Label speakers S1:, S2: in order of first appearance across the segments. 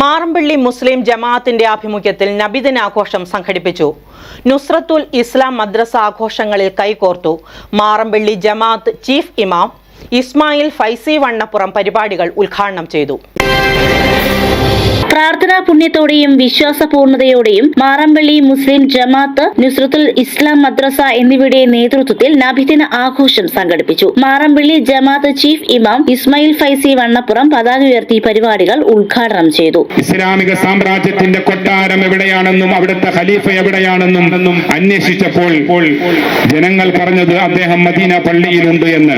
S1: മാറമ്പള്ളി മുസ്ലിം ജമാഅത്തിന്റെ ആഭിമുഖ്യത്തിൽ നബിദിനാഘോഷം സംഘടിപ്പിച്ചു. നുസ്രത്തുൽ ഇസ്ലാം മദ്രസ ആഘോഷങ്ങളിൽ കൈകോർത്തു. മാറമ്പള്ളി ജമാഅത്ത് ചീഫ് ഇമാം ഇസ്മായിൽ ഫൈസി വണ്ണപ്പുറം പരിപാടികൾ ഉദ്ഘാടനം ചെയ്തു.
S2: പുണ്യത്തോടെയും വിശ്വാസപൂർണതയോടെയും മാറമ്പള്ളി മുസ്ലിം ജമാഅത്ത് നുസ്രത്തുൽ ഇസ്ലാം മദ്രസ എന്നിവയുടെ നേതൃത്വത്തിൽ നബിദിന ആഘോഷം സംഘടിപ്പിച്ചു. മാറമ്പള്ളി ജമാഅത്ത് ചീഫ് ഇമാം ഇസ്മായിൽ ഫൈസി വണ്ണപ്പുറം പതാക ഉയർത്തി പരിപാടികൾ ഉദ്ഘാടനം ചെയ്തു.
S3: ഇസ്ലാമിക സാമ്രാജ്യത്തിന്റെ കൊട്ടാരം എവിടെയാണെന്നും അവിടുത്തെ ഖലീഫ എവിടെയാണെന്നും അന്വേഷിച്ചപ്പോൾ ജനങ്ങൾ പറഞ്ഞത് അദ്ദേഹം മദീന പള്ളിയിലുണ്ട് എന്ന്.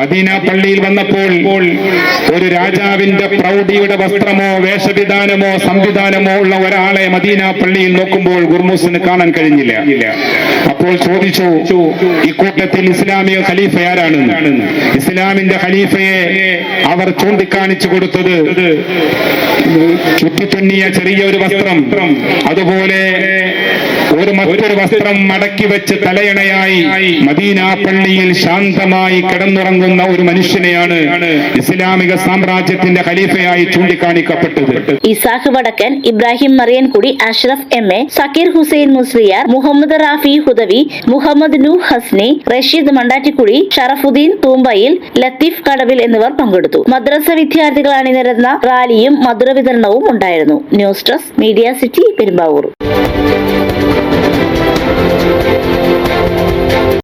S3: മദീന പള്ളിയിൽ വന്നപ്പോൾ ഒരു രാജാവിന്റെ പ്രൗഢിയുടെ വസ്ത്രമോ വേഷവിധാനമോ സംവിധാനമോ ഉള്ള ഒരാളെ മദീന പള്ളിയിൽ നോക്കുമ്പോൾ ഗുർമൂസിന് കാണാൻ കഴിഞ്ഞില്ല. അപ്പോൾ ചോദിച്ചു ഇക്കൂട്ടത്തിൽ ഇസ്ലാമിക ഖലീഫ ആരാണ് ഇസ്ലാമിന്റെ ഖലീഫയെ അവർ ചൂണ്ടിക്കാണിച്ചു കൊടുത്തത് ചുറ്റിത്തുന്നിയ ചെറിയ ഒരു വസ്ത്രം. അതുപോലെ ഒരു മറ്റൊരു വസ്ത്രം മടക്കി വെച്ച് തലയണയായി മദീന പള്ളിയിൽ ശാന്തമായി കിടന്നുറങ്ങുന്ന ഒരു മനുഷ്യനെയാണ് ഇസ്ലാമിക സാമ്രാജ്യത്തിന്റെ ഖലീഫയായി ചൂണ്ടിക്കാണിക്കപ്പെട്ടത്.
S2: ഇസാഖ് വടക്കൻ ഇബ്രാഹിം മറിയൻകുടി അഷ്റഫ് എം എ സക്കീർ ഹുസൈൻ മുസ്ലിയാർ മുഹമ്മദ് റാഫി ഹുദവി മുഹമ്മദ് നു ഹസ്നി റഷീദ് മണ്ടാറ്റിക്കുടി ഷറഫുദ്ദീൻ തൂമ്പയിൽ ലത്തീഫ് കടവിൽ എന്നിവർ പങ്കെടുത്തു. മദ്രസ വിദ്യാർത്ഥികൾ അണിനിരന്ന റാലിയും മധുര വിതരണവും ഉണ്ടായിരുന്നു. News desk media city Perumbavoor.